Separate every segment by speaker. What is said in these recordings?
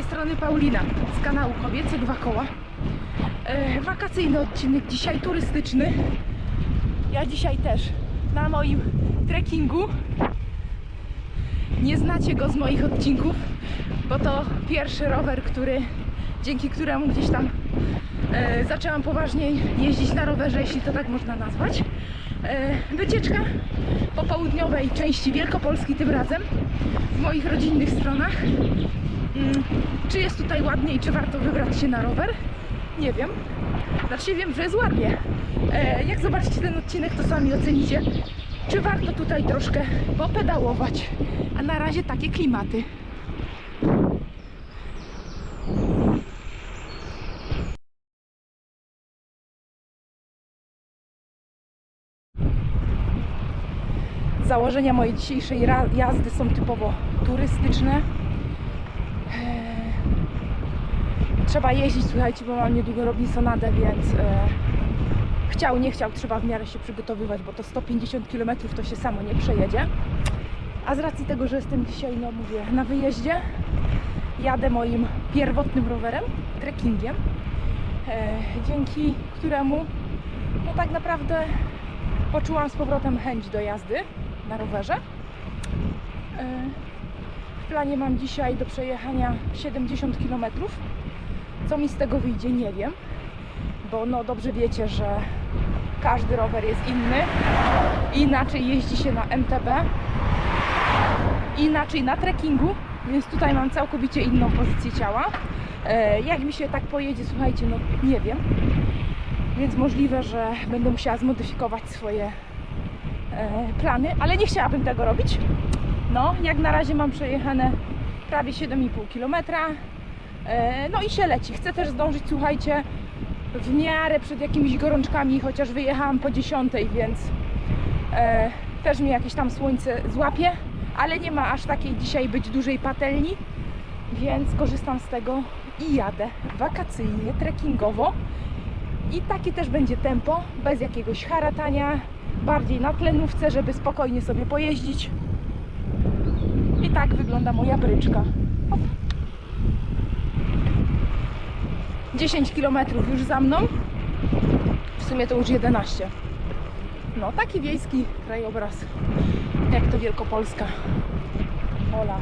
Speaker 1: tej strony Paulina z kanału Kobiece Dwa Koła. E, wakacyjny odcinek dzisiaj, turystyczny. Ja dzisiaj też na moim trekkingu. Nie znacie go z moich odcinków, bo to pierwszy rower, który, dzięki któremu gdzieś tam e, zaczęłam poważniej jeździć na rowerze, jeśli to tak można nazwać. E, wycieczka po południowej części Wielkopolski tym razem, w moich rodzinnych stronach. Mm, Czy jest tutaj ładniej, czy warto wybrać się na rower? Nie wiem. Znaczy wiem, że jest ładnie. E, jak zobaczycie ten odcinek, to sami ocenicie, czy warto tutaj troszkę popedałować. A na razie takie klimaty. Założenia mojej dzisiejszej jazdy są typowo turystyczne. Eee, Trzeba jeździć, słuchajcie, bo mam niedługo Robinsonadę, więc e, chciał, nie chciał, trzeba w miarę się przygotowywać, bo to 150 km to się samo nie przejedzie. A z racji tego, że jestem dzisiaj, no mówię, na wyjeździe, jadę moim pierwotnym rowerem, trekkingiem, e, dzięki któremu no tak naprawdę poczułam z powrotem chęć do jazdy na rowerze. E, W planie mam dzisiaj do przejechania 70 km. Co mi z tego wyjdzie, nie wiem, bo no dobrze wiecie, że każdy rower jest inny. Inaczej jeździ się na MTB, inaczej na trekkingu, więc tutaj mam całkowicie inną pozycję ciała. E, Jak mi się tak pojedzie, słuchajcie, no nie wiem. Więc możliwe, że będę musiała zmodyfikować swoje e, plany, ale nie chciałabym tego robić. No, jak na razie mam przejechane prawie 7,5 km. E, no i się leci. Chcę też zdążyć, słuchajcie, w miarę przed jakimiś gorączkami, chociaż wyjechałam po 10, więc e, też mnie jakieś tam słońce złapie, ale nie ma aż takiej dzisiaj być dużej patelni, więc korzystam z tego i jadę wakacyjnie, trekkingowo. I takie też będzie tempo, bez jakiegoś haratania, bardziej na tlenówce, żeby spokojnie sobie pojeździć. I tak wygląda moja bryczka. 10 km już za mną. W sumie to już 11. No, taki wiejski krajobraz, jak to Wielkopolska. Ola.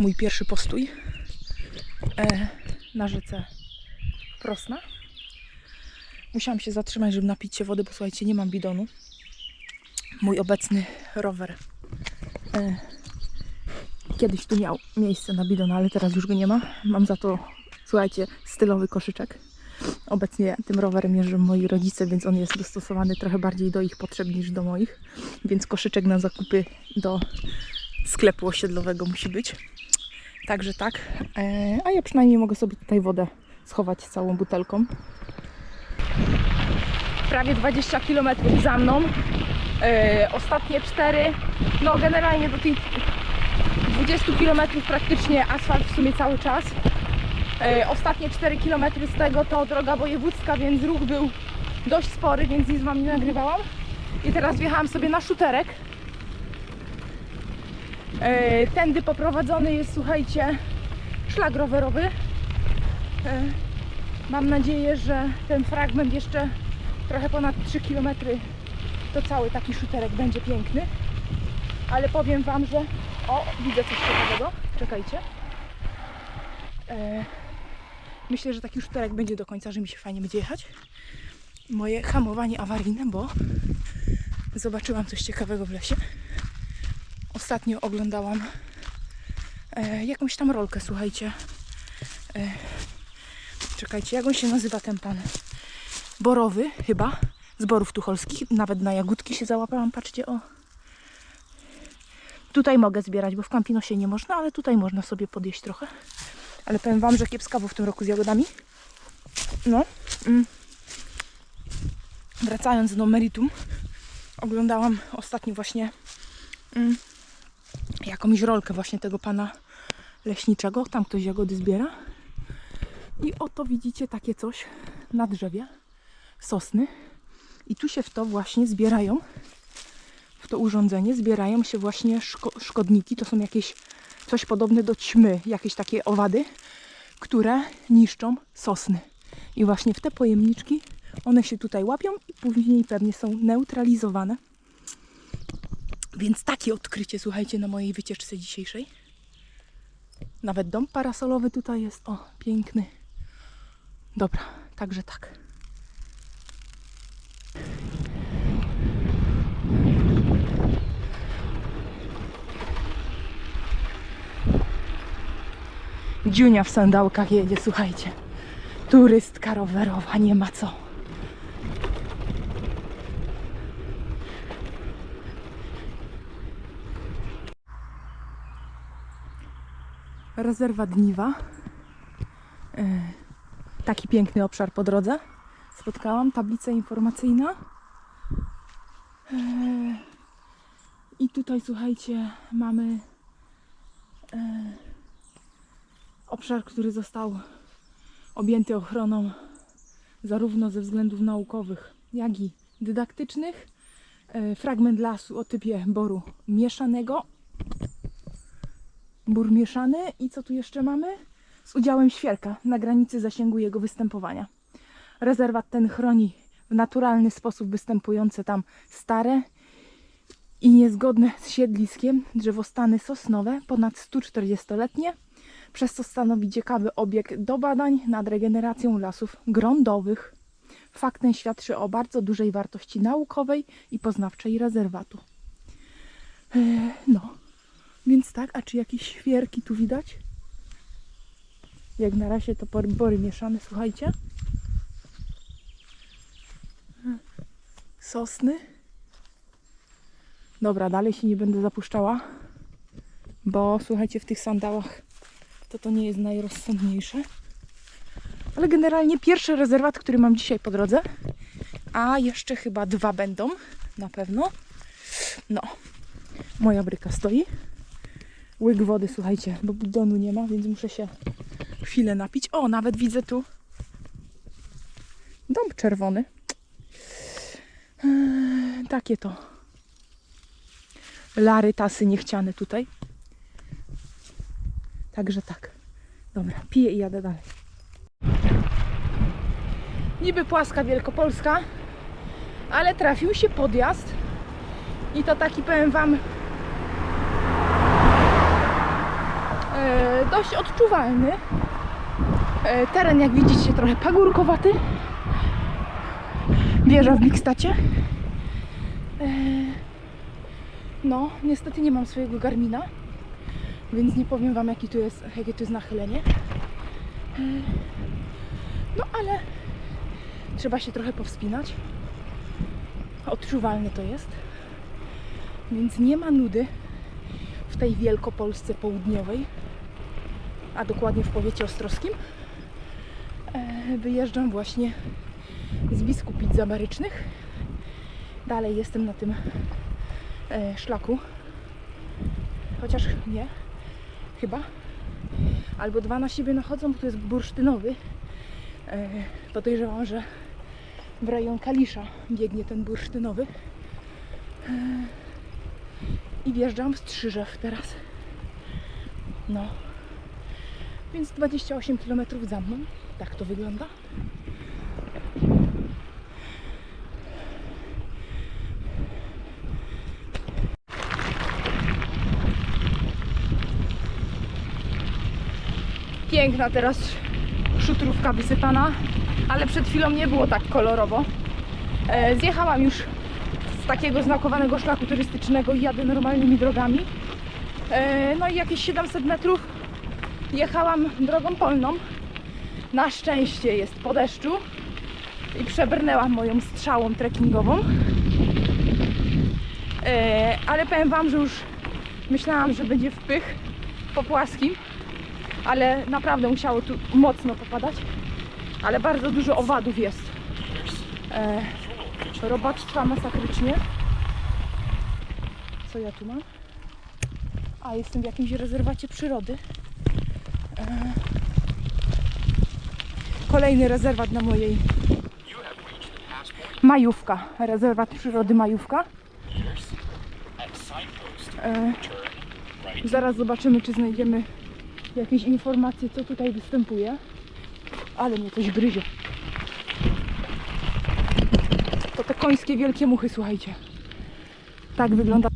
Speaker 1: Mój pierwszy postój e, na rzece Prosna. Musiałam się zatrzymać, żeby napić się wody, bo słuchajcie, nie mam bidonu. Mój obecny rower e, kiedyś tu miał miejsce na bidon, ale teraz już go nie ma. Mam za to, słuchajcie, stylowy koszyczek. Obecnie tym rowerem jeżdżą moi rodzice, więc on jest dostosowany trochę bardziej do ich potrzeb niż do moich. Więc koszyczek na zakupy do sklepu osiedlowego musi być. Także tak. E, a ja przynajmniej mogę sobie tutaj wodę schować całą butelką. Prawie 20 km za mną. E, ostatnie 4. No generalnie do tych 20 km praktycznie asfalt w sumie cały czas. E, ostatnie 4 km z tego to droga wojewódzka, więc ruch był dość spory, więc nic wam nie nagrywałam. I teraz wjechałam sobie na szuterek. E, Tędy poprowadzony jest, słuchajcie, szlak rowerowy. E, Mam nadzieję, że ten fragment jeszcze trochę ponad 3 km to cały taki szuterek będzie piękny. Ale powiem Wam, że... O, widzę coś ciekawego. Czekajcie. E, Myślę, że taki szuterek będzie do końca, że mi się fajnie będzie jechać. Moje hamowanie awaryjne, bo zobaczyłam coś ciekawego w lesie. Ostatnio oglądałam e, jakąś tam rolkę, słuchajcie. E, czekajcie, jak on się nazywa ten pan? Borowy chyba, z Borów Tucholskich. Nawet na jagódki się załapałam, patrzcie, o. Tutaj mogę zbierać, bo w Campinosie nie można, ale tutaj można sobie podjeść trochę. Ale powiem Wam, że kiepskawo w tym roku z jagodami. No. Mm. Wracając do meritum, oglądałam ostatnio właśnie mm, jakąś rolkę właśnie tego pana leśniczego. Tam ktoś jagody zbiera. I oto widzicie takie coś na drzewie sosny. I tu się w to właśnie zbierają, w to urządzenie zbierają się właśnie szko- szkodniki. To są jakieś coś podobne do ćmy, jakieś takie owady, które niszczą sosny. I właśnie w te pojemniczki one się tutaj łapią i później pewnie są neutralizowane. Więc takie odkrycie, słuchajcie, na mojej wycieczce dzisiejszej. Nawet dom parasolowy tutaj jest. O, piękny. Dobra, także tak. Dziunia w sandałkach jedzie, słuchajcie. Turystka rowerowa, nie ma co. Rezerwa Dniwa. E, Taki piękny obszar po drodze. Spotkałam tablica informacyjna. E, I tutaj słuchajcie, mamy e, obszar, który został objęty ochroną zarówno ze względów naukowych, jak i dydaktycznych. Fragment lasu o typie boru mieszanego. Bór mieszany i co tu jeszcze mamy? Z udziałem świerka na granicy zasięgu jego występowania. Rezerwat ten chroni w naturalny sposób występujące tam stare i niezgodne z siedliskiem drzewostany sosnowe, ponad 140-letnie, przez co stanowi ciekawy obiekt do badań nad regeneracją lasów grądowych. Fakt ten świadczy o bardzo dużej wartości naukowej i poznawczej rezerwatu. Eee, No, więc tak, a czy jakieś świerki tu widać? Jak na razie to bory mieszane, słuchajcie. Sosny. Dobra, dalej się nie będę zapuszczała, bo słuchajcie, w tych sandałach to to nie jest najrozsądniejsze. Ale generalnie pierwszy rezerwat, który mam dzisiaj po drodze, a jeszcze chyba dwa będą, na pewno. No, moja bryka stoi. Łyk wody, słuchajcie, bo bidonu nie ma, więc muszę się chwilę napić. O, nawet widzę tu dąb czerwony. Eee, takie to. Lary, tasy niechciane tutaj. Także tak. Dobra, piję i jadę dalej. Niby płaska Wielkopolska, ale trafił się podjazd. I to taki powiem Wam e, dość odczuwalny. E, teren, jak widzicie, trochę pagórkowaty. Wieża w Bigstacie. E, no, niestety nie mam swojego Garmina, więc nie powiem Wam, jaki tu jest, jakie tu jest nachylenie. E, no, ale trzeba się trochę powspinać. Odczuwalne to jest. Więc nie ma nudy w tej Wielkopolsce południowej, a dokładnie w powiecie ostrowskim. E, wyjeżdżam właśnie z Biskupic Zabarycznych. Dalej jestem na tym e, szlaku. Chociaż nie, chyba. Albo dwa na siebie nachodzą, bo to jest bursztynowy. E, podejrzewam, że w rejon Kalisza biegnie ten bursztynowy. I wjeżdżam w Strzyżew teraz. No. Więc 28 km za mną. Tak to wygląda. Piękna teraz szutrówka wysypana, ale przed chwilą nie było tak kolorowo. E, zjechałam już z takiego znakowanego szlaku turystycznego i jadę normalnymi drogami. E, no i jakieś 700 metrów jechałam drogą polną. Na szczęście jest po deszczu i przebrnęłam moją strzałą trekkingową. E, ale powiem Wam, że już myślałam, że będzie wpych po płaskim, ale naprawdę musiało tu mocno popadać. Ale bardzo dużo owadów jest. E, robactwa masakrycznie. Co ja tu mam? A, jestem w jakimś rezerwacie przyrody. E, Kolejny rezerwat na mojej Majówka, rezerwat przyrody Majówka. E, zaraz zobaczymy, czy znajdziemy jakieś informacje, co tutaj występuje. Ale mnie coś gryzie. To te końskie wielkie muchy, słuchajcie. Tak wygląda.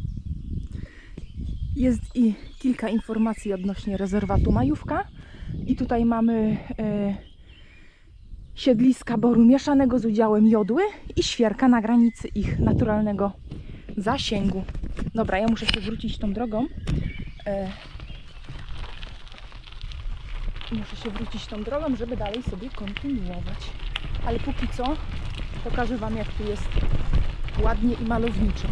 Speaker 1: Jest i kilka informacji odnośnie rezerwatu Majówka. I tutaj mamy e, siedliska boru mieszanego z udziałem jodły i świerka na granicy ich naturalnego zasięgu. Dobra, ja muszę się wrócić tą drogą. E, muszę się wrócić tą drogą, żeby dalej sobie kontynuować. Ale póki co pokażę Wam, jak tu jest ładnie i malowniczo.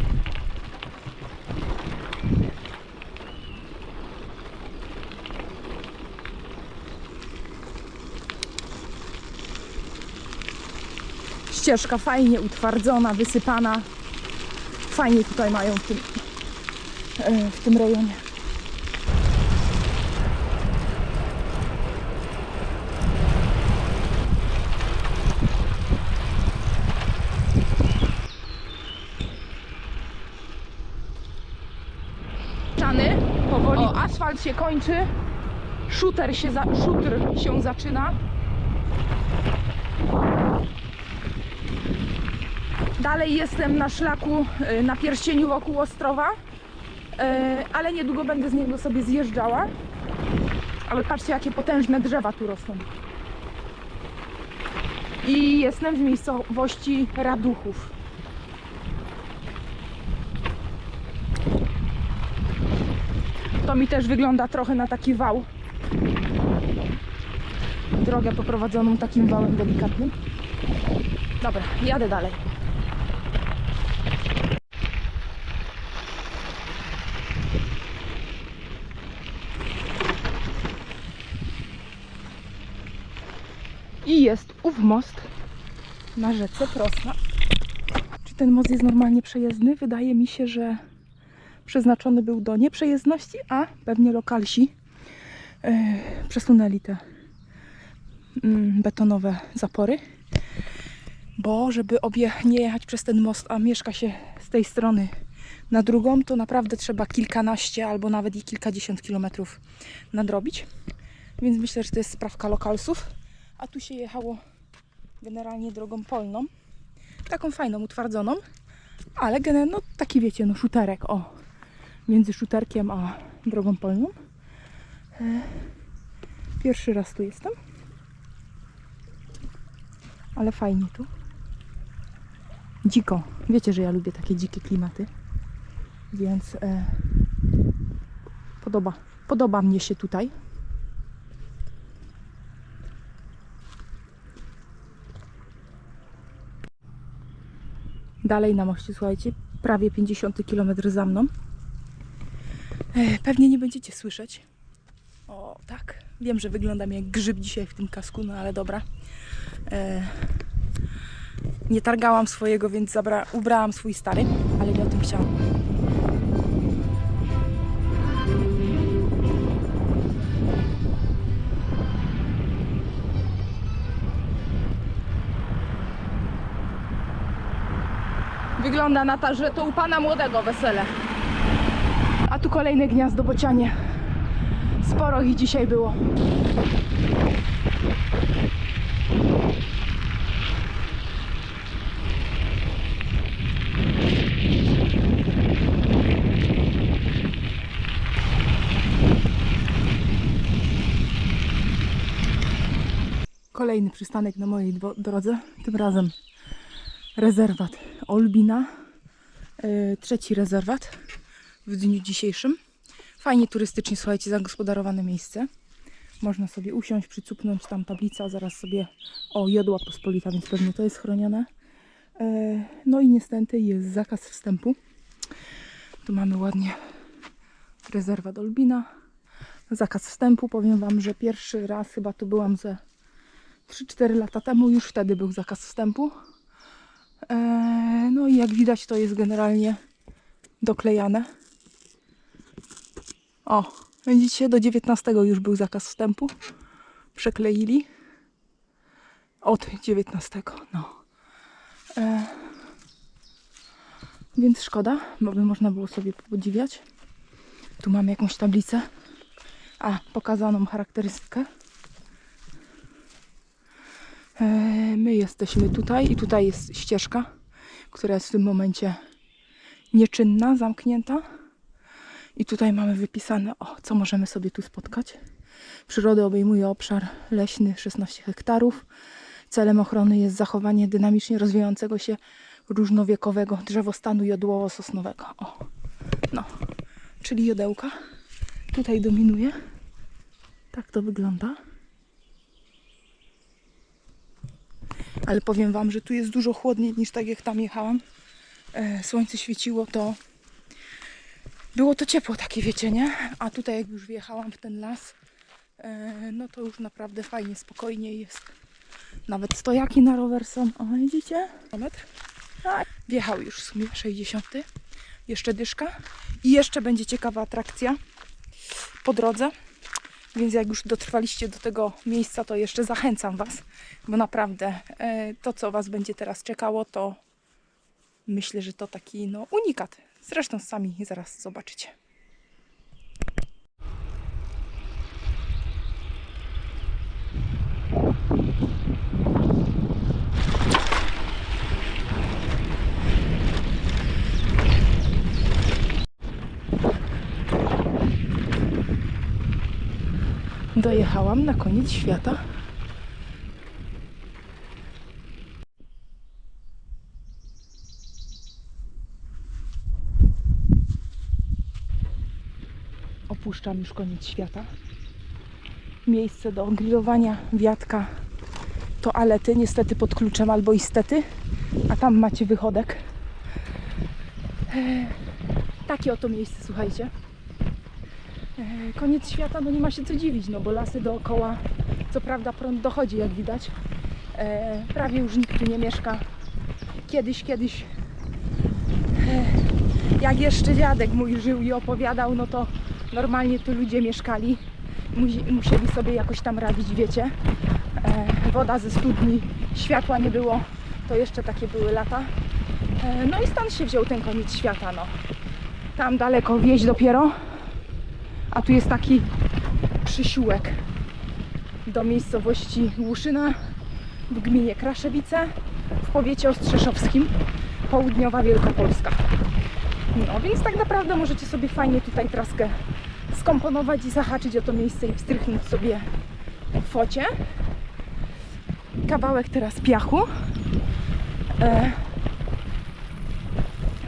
Speaker 1: Ścieżka fajnie utwardzona, wysypana. Fajnie tutaj mają w tym, e, w tym rejonie. Powoli. O, asfalt się kończy. Shooter się, za, się zaczyna. Dalej jestem na szlaku y, na pierścieniu wokół Ostrowa, y, ale niedługo będę z niego sobie zjeżdżała. Ale patrzcie, jakie potężne drzewa tu rosną. I jestem w miejscowości Raduchów. To mi też wygląda trochę na taki wał. Drogę poprowadzoną takim wałem delikatnym. Dobra, jadę dalej. Ów most na rzece Prosna. Czy ten most jest normalnie przejezdny? Wydaje mi się, że przeznaczony był do nieprzejezdności, a pewnie lokalsi e, przesunęli te mm, betonowe zapory. Bo żeby obie nie jechać przez ten most, a mieszka się z tej strony na drugą, to naprawdę trzeba kilkanaście albo nawet i kilkadziesiąt kilometrów nadrobić. Więc myślę, że to jest sprawka lokalsów. A tu się jechało generalnie drogą polną. Taką fajną, utwardzoną. Ale no taki wiecie, no szuterek, o. Między szuterkiem a drogą polną. E, Pierwszy raz tu jestem. Ale fajnie tu. Dziko. Wiecie, że ja lubię takie dzikie klimaty. Więc e, podoba, podoba mnie się tutaj. Dalej na moście, słuchajcie, prawie 50 km za mną. E, Pewnie nie będziecie słyszeć. O, tak. Wiem, że wyglądam jak grzyb dzisiaj w tym kasku, no ale dobra. E, nie targałam swojego, więc ubrałam swój stary, ale nie o tym chciałam. Wygląda na to, że to u pana młodego wesele. A tu kolejne gniazdo bocianie. Sporo ich dzisiaj było. Kolejny przystanek na mojej drodze. Tym razem rezerwat Olbina. E, trzeci rezerwat w dniu dzisiejszym. Fajnie turystycznie, słuchajcie, zagospodarowane miejsce. Można sobie usiąść, przycupnąć tam tablica, zaraz sobie o jodła pospolita, więc pewnie to jest chronione. E, no i niestety jest zakaz wstępu. Tu mamy ładnie rezerwat Olbina. Zakaz wstępu. Powiem Wam, że pierwszy raz chyba tu byłam ze 3-4 lata temu. Już wtedy był zakaz wstępu. E, no i jak widać to jest generalnie doklejane. O, Widzicie, do 19 już był zakaz wstępu. Przekleili. Od 19, no. E, więc szkoda, bo by można było sobie podziwiać. Tu mamy jakąś tablicę. A, pokazaną charakterystykę. E, my jesteśmy tutaj i tutaj jest ścieżka, która jest w tym momencie nieczynna, zamknięta. I tutaj mamy wypisane, o, co możemy sobie tu spotkać. Przyrodę obejmuje obszar leśny 16 hektarów. Celem ochrony jest zachowanie dynamicznie rozwijającego się różnowiekowego drzewostanu jodłowo-sosnowego. O, no, czyli jodełka. Tutaj dominuje. Tak to wygląda. Ale powiem Wam, że tu jest dużo chłodniej niż tak jak tam jechałam. E, słońce świeciło, to było to ciepło takie, wiecie, nie? A tutaj jak już wjechałam w ten las, e, no to już naprawdę fajnie, spokojnie jest. Nawet stojaki na rower są. O, widzicie? Kilometr. Tak. Wjechał już w sumie 60. Jeszcze dyszka. I jeszcze będzie ciekawa atrakcja po drodze. Więc jak już dotrwaliście do tego miejsca, to jeszcze zachęcam Was, bo naprawdę e, to, co Was będzie teraz czekało, to myślę, że to taki no, unikat. Zresztą sami zaraz zobaczycie. Dojechałam na koniec świata. Opuszczam już koniec świata. Miejsce do grillowania, wiatka, toalety, niestety pod kluczem albo istety, a tam macie wychodek. Eee, Takie oto miejsce, słuchajcie. Koniec świata, no nie ma się co dziwić, no bo lasy dookoła, co prawda prąd dochodzi, jak widać. Eee, Prawie już nikt tu nie mieszka. Kiedyś, kiedyś jak jeszcze dziadek mój żył i opowiadał, no to normalnie tu ludzie mieszkali. Musi- Musieli sobie jakoś tam radzić, wiecie. E, woda ze studni, światła nie było, to jeszcze takie były lata. E, no i stąd się wziął ten koniec świata, no. Tam daleko wieś dopiero, a tu jest taki przysiółek do miejscowości Głuszyna w gminie Kraszewice w powiecie ostrzeszowskim, południowa Wielkopolska. No więc tak naprawdę możecie sobie fajnie tutaj traskę skomponować i zahaczyć o to miejsce i wstrychnąć sobie focie. Kawałek teraz piachu. E,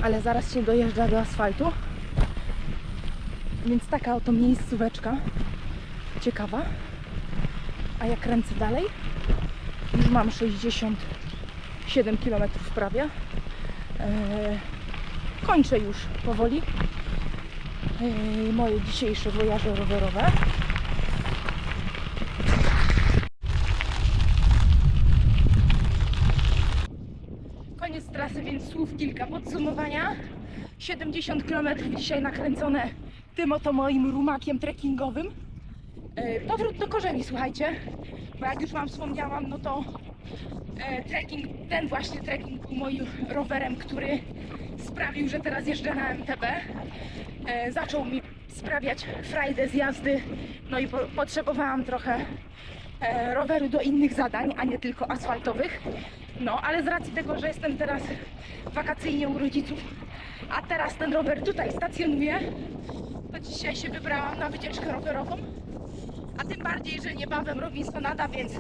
Speaker 1: ale zaraz się dojeżdża do asfaltu. Więc taka oto miejscóweczka ciekawa. A jak kręcę dalej, już mam 67 km prawie. E, kończę już powoli yy, moje dzisiejsze wojaże rowerowe. Koniec trasy, więc słów kilka podsumowania. 70 km dzisiaj nakręcone tym oto moim rumakiem trekkingowym. Yy, powrót do korzeni, słuchajcie, bo jak już Wam wspomniałam, no to e, trekking, ten właśnie trekking był moim rowerem, który sprawił, że teraz jeżdżę na MTB. E, zaczął mi sprawiać frajdę z jazdy, no i po, potrzebowałam trochę e, roweru do innych zadań, a nie tylko asfaltowych. No, ale z racji tego, że jestem teraz wakacyjnie u rodziców, a teraz ten rower tutaj stacjonuje, to dzisiaj się wybrałam na wycieczkę rowerową. A tym bardziej, że niebawem Robinsonada, więc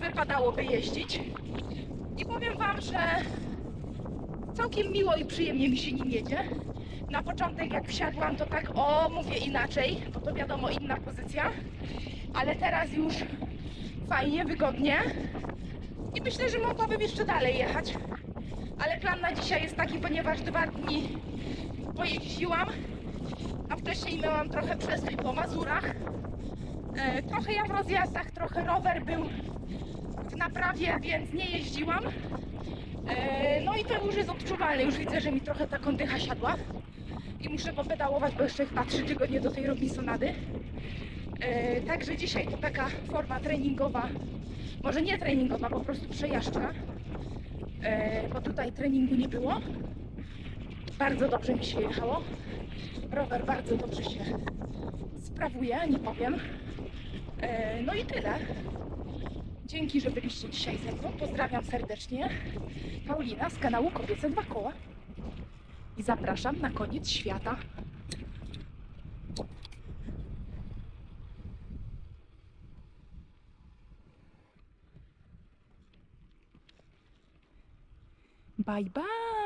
Speaker 1: wypadałoby jeździć. I powiem Wam, że całkiem miło i przyjemnie mi się nim jedzie. Na początek jak wsiadłam to tak, o mówię inaczej, bo to wiadomo inna pozycja, ale teraz już fajnie, wygodnie i myślę, że mogłabym jeszcze dalej jechać. Ale plan na dzisiaj jest taki, ponieważ dwa dni pojeździłam, a wcześniej miałam trochę przestój po Mazurach. E, trochę ja w rozjazdach, trochę rower był w naprawie, więc nie jeździłam. E, No i to już jest odczuwalne, już widzę, że mi trochę ta kondycha siadła. i muszę popedałować, bo jeszcze chyba 3 tygodnie do tej Robinsonady. E, także dzisiaj to taka forma treningowa, może nie treningowa, po prostu przejażdżka, bo tutaj treningu nie było. Bardzo dobrze mi się jechało. Rower bardzo dobrze się sprawuje, nie powiem. E, no i tyle. Dzięki, że byliście dzisiaj ze mną. Pozdrawiam serdecznie. Paulina z kanału Kobiece Dwa Koła. I zapraszam na koniec świata. Bye bye.